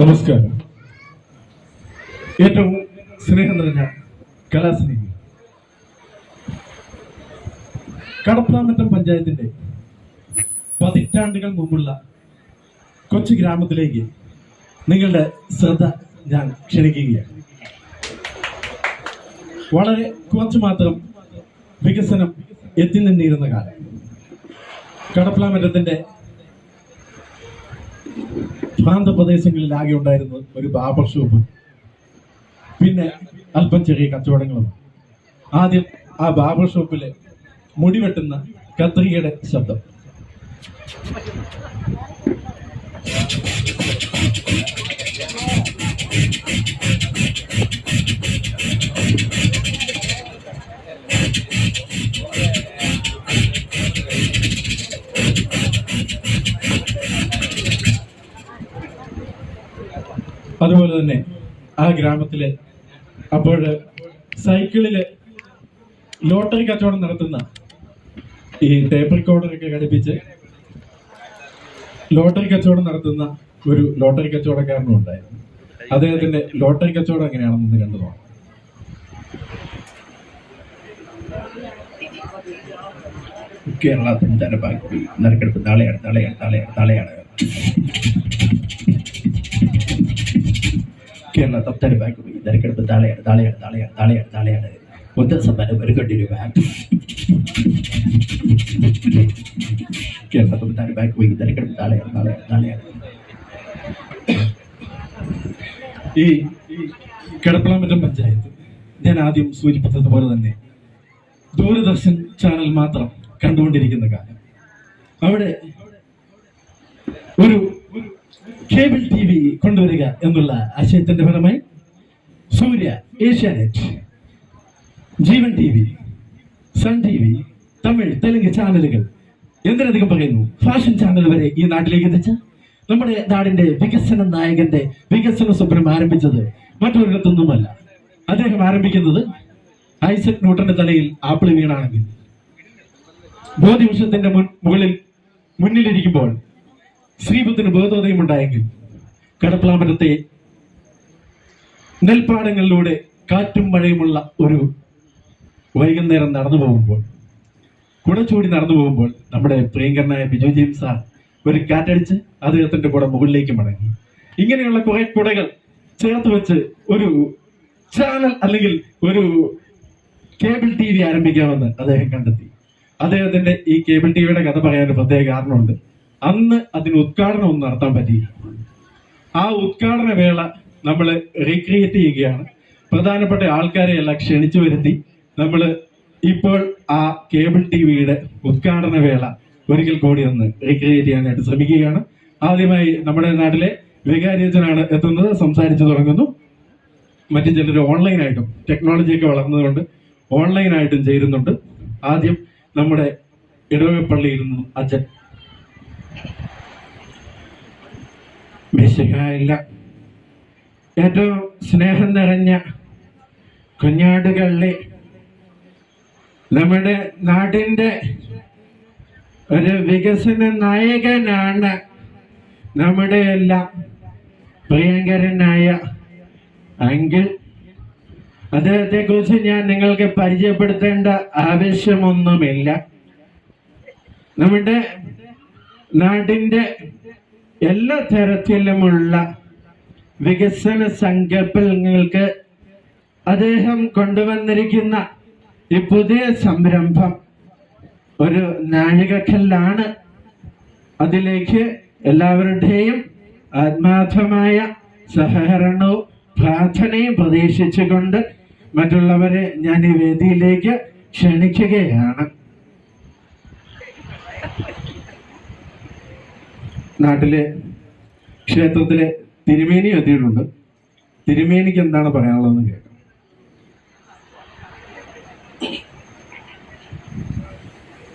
നമസ്കാരം. ഏറ്റവും സ്നേഹം നിറഞ്ഞ കലാസ്നേഹി. കടപ്രാമറ്റം പഞ്ചായത്തിന്റെ പതിറ്റാണ്ടുകൾ മുമ്പുള്ള കൊച്ചു ഗ്രാമത്തിലേക്ക് നിങ്ങളുടെ ശ്രദ്ധ ഞാൻ ക്ഷണിക്കുകയാണ്. വളരെ കുറച്ച് മാത്രം വികസനം എത്തി നിന്നിരുന്ന കാലം. കടപ്ലാമറ്റത്തിന്റെ പ്രാന്തപ്രദേശങ്ങളിൽ ആകെ ഉണ്ടായിരുന്നത് ഒരു ബാബർ ഷോപ്പ് പിന്നെ അല്പം ചെറിയ കച്ചവടങ്ങളും. ആദ്യം ആ ബാബർ ഷോപ്പിലെ മുടിവെട്ടുന്ന കത്രികയുടെ ശബ്ദം. അതുപോലെ തന്നെ ആ ഗ്രാമത്തിലെ അപ്പോൾ സൈക്കിളിൽ ലോട്ടറി കച്ചവടം നടത്തുന്ന ഈ ടേപ്പ് റെക്കോർഡറൊക്കെ ഘടിപ്പിച്ച് ലോട്ടറി കച്ചവടം നടത്തുന്ന ഒരു ലോട്ടറി കച്ചവടക്കാരനും ഉണ്ടായിരുന്നു. അദ്ദേഹത്തിന്റെ ലോട്ടറി കച്ചവടം എങ്ങനെയാണെന്ന് കണ്ടു നോക്കാം. കേരള സംസ്ഥാന ബാങ്ക് നറുക്കെടുപ്പ് നാളെയാണ് നാളെയാണ് നാളെയാണ് നാളെയാണ്. കേരള സംസ്ഥാന ബാങ്ക് നറുക്കെടുപ്പ് താളയാണ് താളയാണ് താളയാണ് താളയാണ് താളയാണ്. മൊത്തം സമ്മാനം ഒരു കോടി രൂപ. കേരള ബാക്ക് പോയി തിരക്കെടുപ്പ് നാളെയാണ് നാളെയാണ് നാളെയാണ് ഈ കിടപ്പളാമറ്റം പഞ്ചായത്ത് ഞാൻ ആദ്യം സൂചിപ്പിച്ചതുപോലെ തന്നെ ദൂരദർശൻ ചാനൽ മാത്രം കണ്ടുകൊണ്ടിരിക്കുന്ന കാലം. അവിടെ ഒരു കേബിൾ ടി വി കൊണ്ടുവരിക എന്നുള്ള ആശയത്തിന്റെ ഫലമായി Surya Asianet Jeevan T V sun T V Tamil Telugu ചാനലുകൾ. എന്തിനധികം പറയുന്നു? ഫാഷൻ ചാനൽ വരെ ഈ നാട്ടിലേക്ക് എത്തിച്ച നമ്മുടെ നാടിന്റെ വികസന നായകന്റെ വികസന സ്വപ്നം ആരംഭിച്ചത് മറ്റൊരിടത്തൊന്നുമല്ല. അദ്ദേഹം ആരംഭിക്കുന്നത് ഐസക് ന്യൂട്ടന്റെ തലയിൽ ആപ്പിൾ വീണാണെങ്കിൽ. ബോധിവൃക്ഷത്തിന്റെ മുകളിൽ മുന്നിലിരിക്കുമ്പോൾ ശ്രീബുദ്ധന് ബോധോദയം ഉണ്ടായെങ്കിൽ കടപ്ലാമരത്തെ നെൽപ്പാടങ്ങളിലൂടെ കാറ്റും മഴയുമുള്ള ഒരു വൈകുന്നേരം നടന്നു പോകുമ്പോൾ കുടച്ചൂടി നടന്നു പോകുമ്പോൾ നമ്മുടെ പ്രിയങ്കരനായ ബിജു ജെയിംസ് സാർ ഒരു കാറ്റടിച്ച് അദ്ദേഹത്തിന്റെ കൂടെ മുകളിലേക്ക് മടങ്ങി. ഇങ്ങനെയുള്ള കുറെ കുടകൾ ചേർത്ത് വെച്ച് ഒരു ചാനൽ അല്ലെങ്കിൽ ഒരു കേബിൾ ടി വി ആരംഭിക്കാമെന്ന് അദ്ദേഹം കണ്ടെത്തി. അദ്ദേഹത്തിന്റെ ഈ കേബിൾ ടി വിയുടെ കഥ പറയാൻ പ്രത്യേക കാരണമുണ്ട്. അന്ന് അതിന് ഉദ്ഘാടനം ഒന്നും നടത്താൻ പറ്റിയില്ല. ആ ഉദ്ഘാടന വേള നമ്മൾ റീക്രിയേറ്റ് ചെയ്യുകയാണ്. പ്രധാനപ്പെട്ട ആൾക്കാരെ എല്ലാം ക്ഷണിച്ചു വരുത്തി നമ്മൾ ഇപ്പോൾ ആ കേബിൾ ടി വിയുടെ ഉദ്ഘാടന വേള ഒരിക്കൽ കൂടി ഒന്ന് റീക്രിയേറ്റ് ചെയ്യാനായിട്ട് ശ്രമിക്കുകയാണ്. ആദ്യമായി നമ്മുടെ നാട്ടിലെ വികാരിയച്ചനാണ് എത്തുന്നത്. സംസാരിച്ചു തുടങ്ങുന്നു. മറ്റു ചിലർ ഓൺലൈനായിട്ടും ടെക്നോളജിയൊക്കെ വളർന്നതുകൊണ്ട് ഓൺലൈനായിട്ടും ചേരുന്നുണ്ട്. ആദ്യം നമ്മുടെ ഇടവകപ്പള്ളിയിൽ നിന്നും അച്ഛൻ മിശിഹായില്ല ഏറ്റവും സ്നേഹം നിറഞ്ഞ കുഞ്ഞാടുകളിലെ നമ്മുടെ നാടിന്റെ ഒരു വികസന നായകനാണ് നമ്മുടെ എല്ലാം പ്രിയങ്കരനായ അങ്കിൾ. അദ്ദേഹത്തെക്കുറിച്ച് ഞാൻ നിങ്ങൾക്ക് പരിചയപ്പെടുത്തേണ്ട ആവശ്യമൊന്നുമില്ല. നമ്മുടെ നാടിന്റെ എല്ലാ തരത്തിലുമുള്ള വികസന സങ്കല്പങ്ങൾക്ക് അദ്ദേഹം കൊണ്ടുവന്നിരിക്കുന്ന ഈ പുതിയ സംരംഭം ഒരു നാഴികക്കല്ലാണ്. അതിലേക്ക് എല്ലാവരുടെയും ആത്മാർത്ഥമായ സഹകരണവും പ്രാർത്ഥനയും പ്രതീക്ഷിച്ചുകൊണ്ട് മറ്റുള്ളവരെ ഞാൻ ഈ വേദിയിലേക്ക് ക്ഷണിക്കുകയാണ്. നാട്ടിലെ ക്ഷേത്രത്തിലെ തിരുമേനി എത്തിയിട്ടുണ്ട്. തിരുമേനിക്ക് എന്താണ് പറയാനുള്ളതെന്ന് കേൾക്കാം.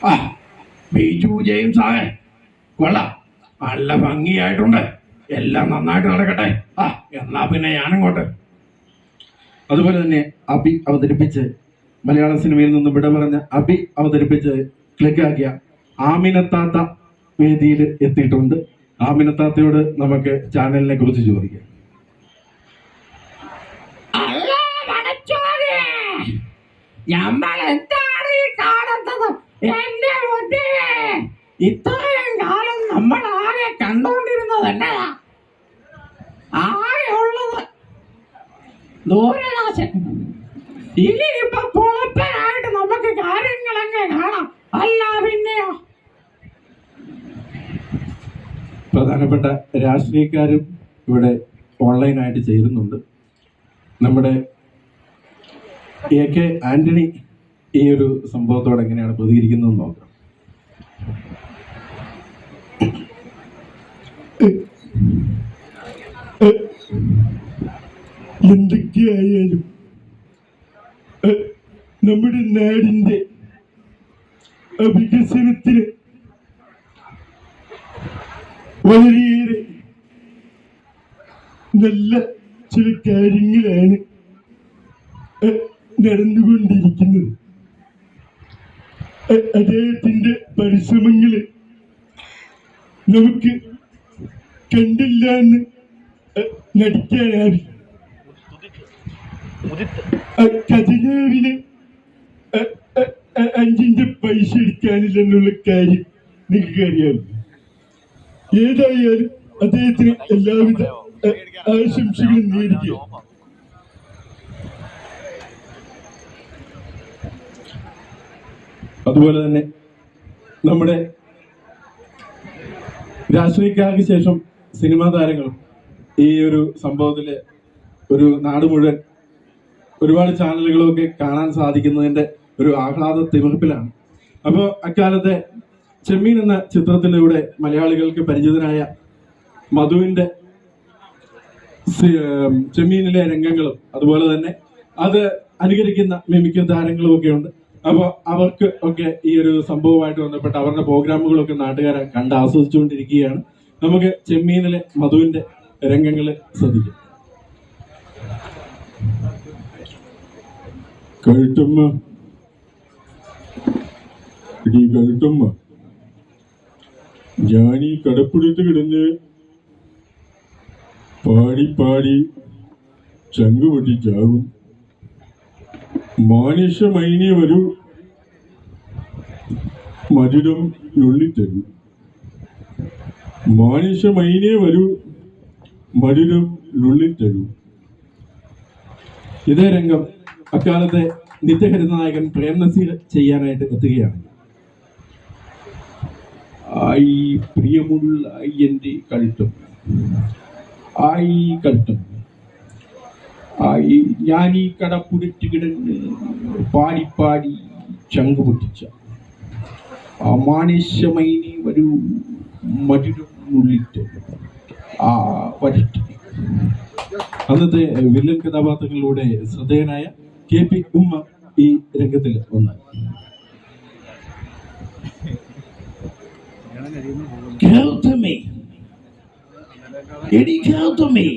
ആ ബിജു ജെയിംസ് ആകെ കൊള്ളാം. നല്ല ഭംഗിയായിട്ടുണ്ട്. എല്ലാം നന്നായിട്ട് നടക്കട്ടെ. ആ എന്നാ പിന്നെ ഞാനിങ്ങോട്ട്. അതുപോലെ തന്നെ അബി അവതരിപ്പിച്ച് മലയാള സിനിമയിൽ നിന്ന് വിട പറഞ്ഞ അബി അവതരിപ്പിച്ച് ക്ലിക്കാക്കിയ ആമിനത്താത്ത വേദിയിൽ എത്തിയിട്ടുണ്ട്. ആമിനത്താത്തയോട് നമുക്ക് ചാനലിനെ കുറിച്ച് ചോദിക്കാം. നമ്മൾ എന്താണ് ഈ കാണുന്നത്? എന്റെ മുന്നേ ഇത്രയും കാലം നമ്മൾ ആകെ കണ്ടോണ്ടിരുന്നത് എന്നതാ? ആകെ ഉള്ളത് ദൂരനാശൻ ഇനി പ്രധാനപ്പെട്ട രാഷ്ട്രീയക്കാരും ഇവിടെ ഓൺലൈനായിട്ട് ചേരുന്നുണ്ട്. നമ്മുടെ എ കെ ആന്റണി ഈ ഒരു സംഭവത്തോട് എങ്ങനെയാണ് പ്രതികരിക്കുന്നത് നോക്കാം. എന്തൊക്കെയായാലും നമ്മുടെ നാടിന്റെ വികസനത്തിന് വളരെയേറെ നല്ല ചില കാര്യങ്ങളാണ് നടന്നുകൊണ്ടിരിക്കുന്നത്. അദ്ദേഹത്തിന്റെ പരിശ്രമങ്ങൾ നമുക്ക് കണ്ടില്ല എന്ന് നടിക്കാനാവില്ല. അഹ് അഞ്ചിന്റെ പൈസ എടുക്കാനില്ലെന്നുള്ള കാര്യം നിങ്ങൾക്ക് അറിയാമല്ലോ ഏതായാലും അദ്ദേഹത്തിന് എല്ലാവിധ ആശംസകളും നേരിടുക അതുപോലെ തന്നെ നമ്മുടെ രാഷ്ട്രീയക്കാർക്ക് ശേഷം സിനിമാ താരങ്ങളും ഈ ഒരു സംഭവത്തിൽ ഒരു നാട് മുഴുവൻ ഒരുപാട് ചാനലുകളൊക്കെ കാണാൻ സാധിക്കുന്നതിന്റെ ഒരു ആഹ്ലാദ തിമിർപ്പിലാണ്. അപ്പോൾ അക്കാലത്തെ ചെമ്മീൻ എന്ന ചിത്രത്തിലൂടെ മലയാളികൾക്ക് പരിചിതനായ ഏം, ചെമ്മീനിലെ രംഗങ്ങളും അതുപോലെ തന്നെ അത് അനുകരിക്കുന്ന മിമിക്ക താരങ്ങളും ഒക്കെ ഉണ്ട്. അപ്പോൾ അവർക്ക് ഒക്കെ ഈ ഒരു സംഭവമായിട്ട് ബന്ധപ്പെട്ട് അവരുടെ പ്രോഗ്രാമുകളൊക്കെ നാട്ടുകാരെ കണ്ട് ആസ്വദിച്ചുകൊണ്ടിരിക്കുകയാണ്. നമുക്ക് ചെമ്മീനിലെ മധുവിന്റെ രംഗങ്ങൾ ശ്രദ്ധിക്കാം. കേട്ടുമ്മ ഇടി കഴുത്തമ്മ ഞാൻ ഈ കിടന്ന് പാടി പാടി ചങ്ക് പൊട്ടിച്ചാകും. മാനുഷ മൈനെ വരൂ. മധുരം നുള്ളിത്തരും. മാനുഷ ഒരു മധുരം നുള്ളിത്തരൂ. ഇതേ രംഗം അക്കാലത്തെ നിത്യഹരിത നായകൻ പ്രേം നസീർ ചെയ്യാനായിട്ട് എത്തുകയാണ്. ആയി പ്രിയമുള്ള എന്റെ കഴുത്തും. ആയി കഴുത്തും. ആയി ഞാൻ ഈ കടപ്പുരറ്റ് കിടന്ന് പാടിപ്പാടി പാടി ചങ്ക് പൊട്ടിച്ച. ആ മാനുഷ്യമൈനി ഒരു മധുരം ആ വരട്ടി. അന്നത്തെ വില്ലൻ കഥാപാത്രങ്ങളിലൂടെ ശ്രദ്ധേയനായ കെ പി ഉമ്മ ഈ രംഗത്തിൽ ഒന്നായി ഗൗതമേ എടി ഗൗതമേ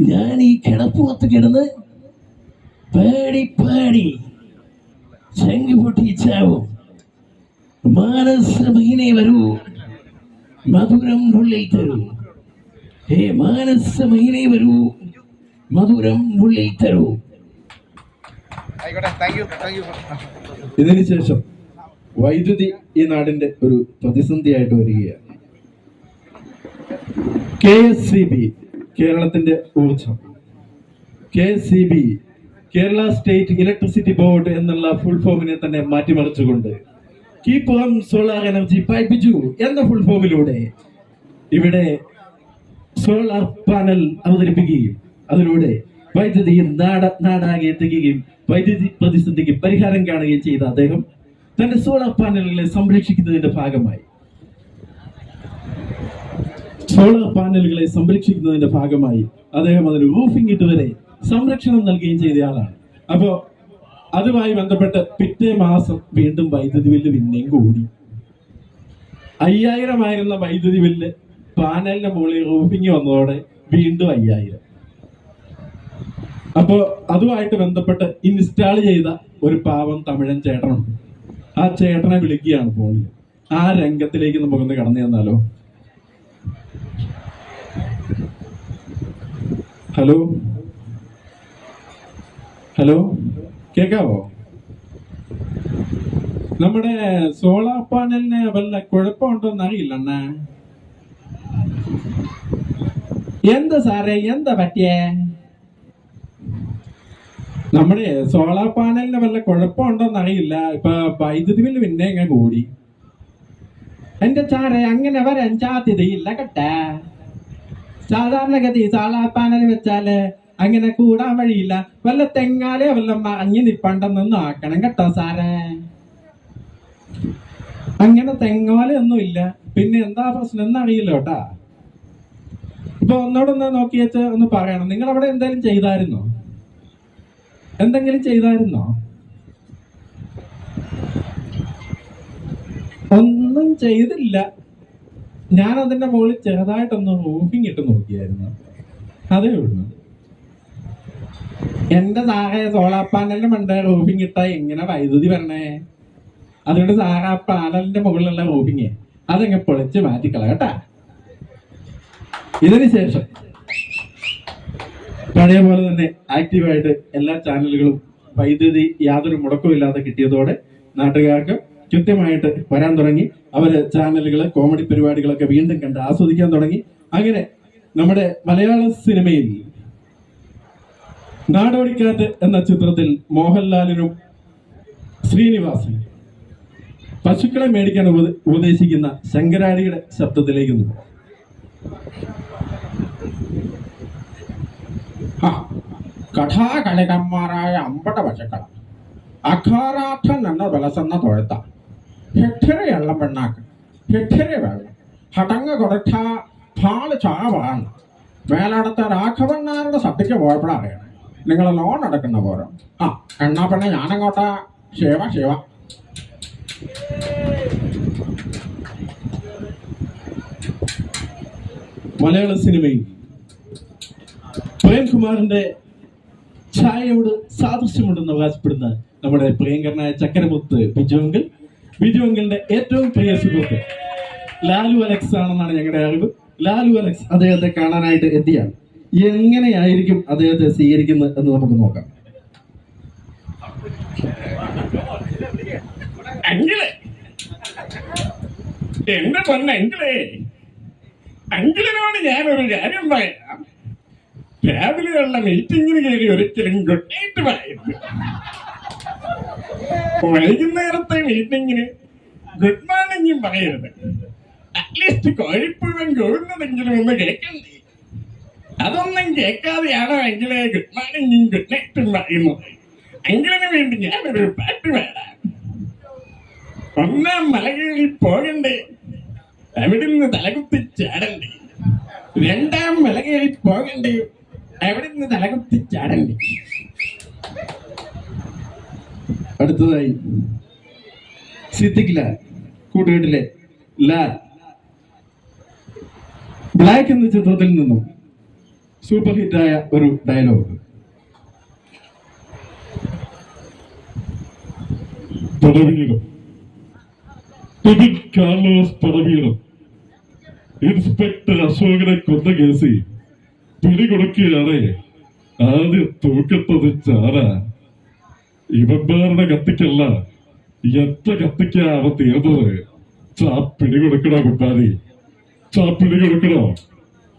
ഞാൻ ഈ കിടപ്പുറത്ത് കിടന്ന് പേടി പേടി ചെങ്ക് പൊട്ടിച്ചാവും മാനസമീനെ വരൂ. മധുരം ഉള്ളിൽ തരൂ. ഹേ മാനസമീനെ വരൂ. മധുരം ഉള്ളിൽ തരൂ. ഇതിനു ശേഷം വൈദ്യുതി ഈ നാടിന്റെ ഒരു പ്രതിസന്ധിയായിട്ട് വരികയാണ്. കെ എസ് സി ബി കേരളത്തിന്റെ ഊർജം K S C B Kerala state electricity board എന്നുള്ള ഫുൾ ഫോമിനെ തന്നെ മാറ്റിമറിച്ചുകൊണ്ട് കീപ് ഓൺ സോളാർ എനർജി പൈപ്പിച്ചു എന്ന ഫുൾ ഫോമിലൂടെ ഇവിടെ സോളാർ പാനൽ അവതരിപ്പിക്കുകയും അതിലൂടെ വൈദ്യുതി നാട നാടാകെ എത്തിക്കുകയും വൈദ്യുതി പ്രതിസന്ധിക്ക് പരിഹാരം കാണുകയും ചെയ്ത അദ്ദേഹം തന്റെ സോളാർ പാനലുകളെ സംരക്ഷിക്കുന്നതിന്റെ ഭാഗമായി. സോളാർ പാനലുകളെ സംരക്ഷിക്കുന്നതിന്റെ ഭാഗമായി അദ്ദേഹം അതിന് റൂഫിംഗ് ഇട്ടുവരെ സംരക്ഷണം നൽകുകയും ചെയ്തയാളാണ് അപ്പോൾ അപ്പോ അതുമായി ബന്ധപ്പെട്ട് പിറ്റേ മാസം വീണ്ടും വൈദ്യുതി ബില്ല് പിന്നെയും കൂടി. അയ്യായിരം ആയിരുന്ന വൈദ്യുതി ബില്ല് പാനലിന്റെ മുകളിൽ റൂഫിംഗ് വന്നതോടെ വീണ്ടും അയ്യായിരം. അപ്പോ അതുമായിട്ട് ബന്ധപ്പെട്ട് ഇൻസ്റ്റാൾ ചെയ്ത ഒരു പാവം തമിഴൻ ചേട്ടനുണ്ട്. ആ ചേട്ടനെ വിളിക്കുകയാണ് ഫോണിൽ. ആ രംഗത്തിലേക്ക് നമുക്കൊന്ന് കടന്നു ചെന്നാലോ? ഹലോ? ഹലോ? കേക്കാവോ? നമ്മുടെ സോളാർ പാനലിന് വല്ല കുഴപ്പമുണ്ടോന്ന് അറിയില്ല എന്താ സാറേ എന്താ പറ്റിയേ? നമ്മുടെ സോളാർ പാനലിന് വല്ല കുഴപ്പമുണ്ടോന്ന് അറിയില്ല ഇപ്പൊ വൈദ്യുതി ബില്ല് പിന്നെ ഇങ്ങനെ കൂടി. എന്റെ സാറേ അങ്ങനെ വരാൻ സാധ്യതയില്ല കേട്ടാ. സാധാരണഗതി സോളാർ പാനൽ വെച്ചാൽ അങ്ങനെ കൂടാൻ വഴിയില്ല. വല്ല തെങ്ങാലേ വല്ല മറിഞ്ഞു നിപ്പണ്ടെന്നൊന്നും ആക്കണം കേട്ടോ സാറേ. അങ്ങനെ തെങ്ങോലൊന്നും ഇല്ല. പിന്നെ എന്താ പ്രശ്നം എന്നറിയില്ല കേട്ടാ. ഇപ്പൊ ഒന്നോടൊന്ന് നോക്കിയെച്ച് ഒന്ന് പറയണം. നിങ്ങൾ അവിടെ എന്തായാലും ചെയ്തായിരുന്നോ? എന്തെങ്കിലും ചെയ്തായിരുന്നോ? ഒന്നും ചെയ്തില്ല. ഞാൻ അതിന്റെ മുകളിൽ ചെറുതായിട്ടൊന്ന് റൂഫിങ് ഇട്ട് നോക്കിയായിരുന്നു. അതേ ഉള്ളൂ. എന്റെ സാറേ സോളാർ പാനലിന്റെ മണ്ട റൂഫിങ് ഇട്ടാ എങ്ങനെ വൈദ്യുതി വരണേ? അതുകൊണ്ട് സാറ് പാനലിന്റെ മുകളിലുള്ള റൂഫിങ് അതങ്ങ് പൊളിച്ച് മാറ്റിക്കള കേട്ടാ? ഇതിന് ശേഷം പഴയ പോലെ തന്നെ ആക്റ്റീവായിട്ട് എല്ലാ ചാനലുകളും വൈദ്യുതി യാതൊരു മുടക്കവും ഇല്ലാതെ കിട്ടിയതോടെ നാട്ടുകാർക്ക് കൃത്യമായിട്ട് വരാൻ തുടങ്ങി. അവർ ചാനലുകൾ കോമഡി പരിപാടികളൊക്കെ വീണ്ടും കണ്ട് ആസ്വദിക്കാൻ തുടങ്ങി. അങ്ങനെ നമ്മുടെ മലയാള സിനിമയിൽ നാടോടിക്കാറ്റ് എന്ന ചിത്രത്തിൽ മോഹൻലാലിനും ശ്രീനിവാസനും പശുക്കളെ മേടിക്കാൻ ഉപദ- ഉപദേശിക്കുന്ന ശങ്കരാടിയുടെ ശബ്ദത്തിലേക്ക് കഥാകളികന്മാരായ അമ്പട പശുക്കൾ അഖാരാഥൻ എന്ന വിലസെന്ന തൊഴുത്ത. ഹെക്ടറയുള്ള പെണ്ണാക്ക്. ഹെക്ടറ വെള്ളം ഹടങ്ങ് പാൽ ചാവാണ്. മേലടത്തെ രാഘവണ്ണാരുടെ സദ്യക്ക് പോയപ്പോഴാണ് നിങ്ങൾ ലോൺ അടക്കുന്ന പോരോ. ആ എന്നാ പിന്നെ ഞാനങ്ങോട്ടാ. ശിവ ശിവ. മലയാള സിനിമയിൽ പ്രേംകുമാറിന്റെ ഛായയോട് സാദൃശ്യമുണ്ടെന്ന് അവകാശപ്പെടുന്ന നമ്മുടെ പ്രിയങ്കരനായ ചക്കരമുത്ത് ബിജുവെങ്കിൽ ബിജുവെങ്കിലിന്റെ ഏറ്റവും പ്രിയ സുഹൃത്ത് ലാലു അലക്സ് ആണെന്നാണ് ഞങ്ങളുടെ അറിവ്. ലാലു അലക്സ് അദ്ദേഹത്തെ കാണാനായിട്ട് എത്തിയാണ് എങ്ങനെയായിരിക്കും അദ്ദേഹത്തെ സ്വീകരിക്കുന്നത് എന്ന് നമുക്ക് നോക്കാം. എന്റെ പൊന്നെ അങ്കിളേ അങ്കിളിനോട് ഞാനൊരു കാര്യം പറയാം. രാവിലെയുള്ള മീറ്റിംഗിന് കയറി ഒരിക്കലും ഗുഡ് നൈറ്റ് പറയരുത്. വൈകുന്നേരത്തെ മീറ്റിംഗിന് ഗുഡ് മോർണിംഗും പറയരുത്. അറ്റ്ലീസ്റ്റ് കോഴിപ്പുഴൻ കോഴുന്നതെങ്കിലും ഒന്ന് കേൾക്കണ്ടേ? അതൊന്നും കേൾക്കാതെയാണോ എങ്കിലേ ഗുഡ് മോർണിംഗും ഗുഡ് നൈറ്റും പറയുന്നത്? എങ്കിലിന് വേണ്ടി ഞാനൊരു പാട്ട് പാടാം. ഒന്നാം മലകളിൽ പോകണ്ടേ? അവിടുന്ന് തലകുത്തി ചാടണ്ടേ? രണ്ടാം മലകളിൽ പോകണ്ടേ? അവിടുന്ന് തലകുത്തി ചാടല്ലേ അടുത്തതായി. സിദ്ദിഖ് ലാൽ കൂട്ടുകെട്ടിലെ ലാൽ. ബ്ലാക്ക് എന്ന ചിത്രത്തിൽ നിന്നും സൂപ്പർ ഹിറ്റായ ഒരു ഡയലോഗ് പടവീരം കാർലോസ് പടവീരം ഇൻസ്പെക്ടർ അശോകനെ കൊന്ന കേസിൽ പിടികൊടുക്കുകയാണ് ആദ്യം തൂക്കത്തത് ചാര ഇവന്മാരുടെ കത്തിക്കല്ല എത്ര കത്തിക്കാ അവ തീർന്നത്? ചാ പിടികൊടുക്കണോ കുട്ടാരി ചാ പിടികൊടുക്കണോ?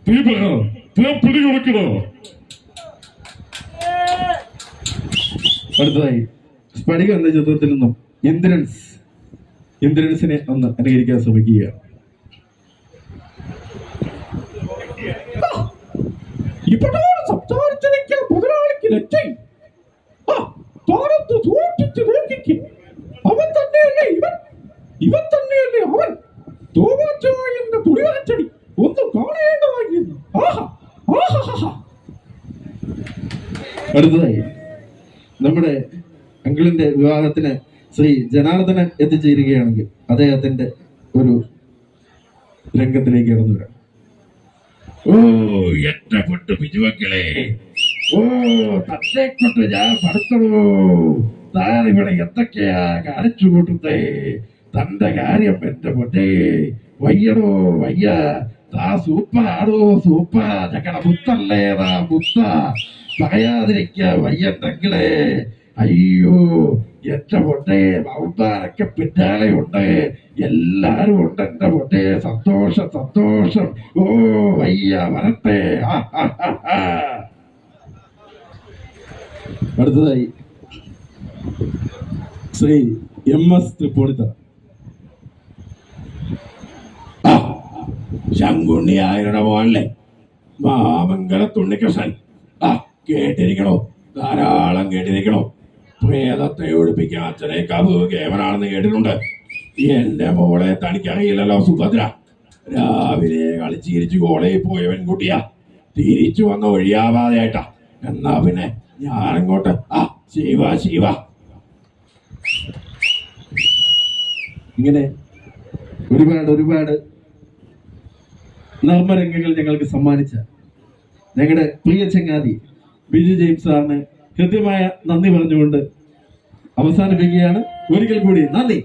തീ പറ ചാ പിടികൊടുക്കണോ? അടുത്തതായി സ്ഫടികം എന്ന ചിത്രത്തിൽ നിന്നും ഇന്ദ്രൻസ് ഇന്ദ്രൻസിനെ ഒന്ന് അനുകരിക്കാൻ ശ്രമിക്കുകയാണ്. ഇപ്പോഴാണ് സംസാരിച്ചതെങ്കിൽ മുതലാളിക്ക് ലജ്ജയും ആ അവൻ തന്നെയല്ലേ ഇവൻ? ഇവൻ തന്നെയല്ലേ അവൻ? തോമാച്ചായന്റെ ഒന്ന് കാണേണ്ടതായിരുന്നു. ആഹാ അടുത്തതായി നമ്മുടെ അങ്കിളിന്റെ വിവാഹത്തിന് ശ്രീ ജനാർദ്ദനൻ എത്തിച്ചേരുകയാണെങ്കിൽ അദ്ദേഹത്തിന്റെ ഒരു രംഗത്തിലേക്ക് കടന്നു വരാം. ഓ എന്റെ പൊട്ട് ബിജുവക്കളെ ഓ തന്നെ കൊണ്ട് ഞാൻ പറക്കണോ താൻ ഇവിടെ എന്തൊക്കെയാ കാണിച്ചു കൂട്ടുന്നേ തന്റെ കാര്യം എന്റെ പൊട്ടേ വയ്യടോ വയ്യ താ സൂപ്പറാണോ സൂപ്പർ ഞങ്ങളുടെ മുത്തല്ലേ താ മുത്ത പറയാതിരിക്ക വയ്യണ്ടെങ്കിലേ അയ്യോ എന്റെ പൊട്ടെ പിന്നാലെ ഉണ്ട്. എല്ലാരും ഉണ്ട് എന്റെ പൊട്ടെ സന്തോഷം സന്തോഷം. ഓ വയ്യ വരട്ടെ. അടുത്തതായി ശ്രീ എം എസ് തൃപ്പൂണിത്ത. ശങ്കുണ്ണി ആയരുടെ മോനല്ലേ? മാമംഗല തുണ്ണിക്കൃഷ്ണൻ. ആ കേട്ടിരിക്കണോ? ധാരാളം കേട്ടിരിക്കണോ? പ്രേതത്തെ ഒഴിപ്പിക്കാൻ അച്ഛനേക്കാവ് കേവനാണെന്ന് കേട്ടിട്ടുണ്ട്. എന്റെ മോളെ തനിക്കറിയില്ലല്ലോ സുഭദ്ര. രാവിലെ കളിച്ചിരിച്ചു കോളേജിൽ പോയ പെൺകുട്ടിയാ. തിരിച്ചു വന്ന ഒഴിയാവാതെയായിട്ടാ. എന്നാ പിന്നെ ഞാനങ്ങോട്ട്. ആ ശിവ ശിവ. ഇങ്ങനെ ഒരുപാട് ഒരുപാട് നർമ്മരംഗങ്ങൾ ഞങ്ങൾക്ക് സമ്മാനിച്ച ഞങ്ങളുടെ പ്രിയ ചങ്ങാതി ബിജു ജെയിംസ് സാറിന് ഹൃദ്യമായ നന്ദി പറഞ്ഞുകൊണ്ട് അവസാനിപ്പിക്കുകയാണ്. ഒരിക്കൽ കൂടി നന്ദി.